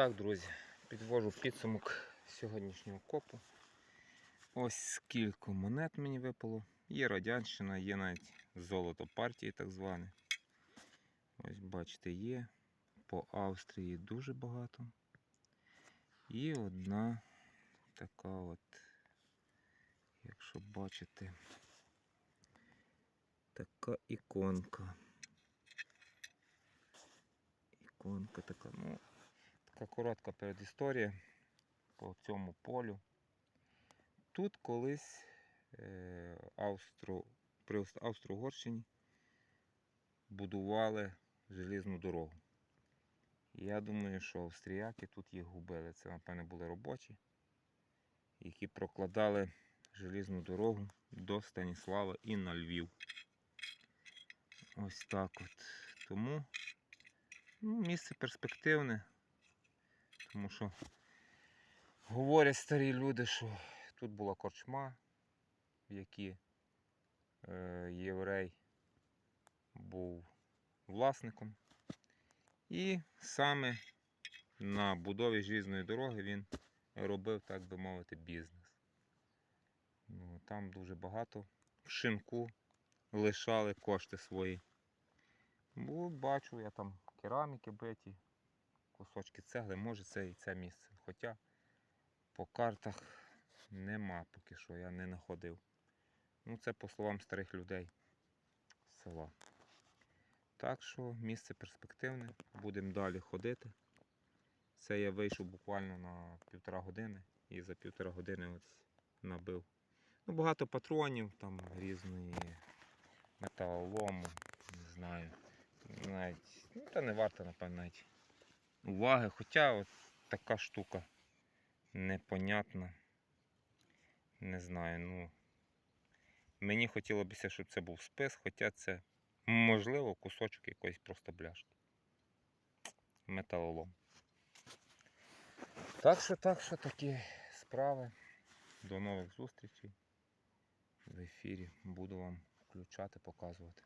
так, друзі, підвожу підсумок сьогоднішнього копу. Ось скільки монет мені випало. Є радянщина, є навіть золото партії так зване. Ось бачите, є. По Австрії дуже багато. І одна така от, якщо бачите, така іконка. Іконка така, ну, така коротка передісторія по цьому полю. Тут колись е, Австро, при Австро-Угорщині будували желізну дорогу. Я думаю, що австріяки тут їх губили. Це, напевне, були робочі, які прокладали желізну дорогу до Станіслава і на Львів. Ось так от. Тому ну, місце перспективне. Тому що говорять старі люди, що тут була корчма, в якій е, єврей був власником. І саме на будові желізної дороги він робив, так би мовити, бізнес. Ну, там дуже багато в шинку лишали кошти свої. Бо бачу я там кераміки биті, кусочки цегли, може це і це місце. Хоча по картах нема поки що, я не знаходив. Ну, це по словам старих людей з села. Так що місце перспективне, будемо далі ходити. Це я вийшов буквально на півтора години і за півтора години ось набив. Ну, багато патронів, там різної металолому, не знаю. Навіть, ну, та не варто, напевно, навіть уваги. Хоча от така штука непонятна. Не знаю, ну. Мені хотілося б, щоб це був спис, хоча це можливо кусочок якоїсь просто бляшки. Металолом. Так що, так що такі справи. До нових зустрічей в ефірі. Буду вам включати, показувати.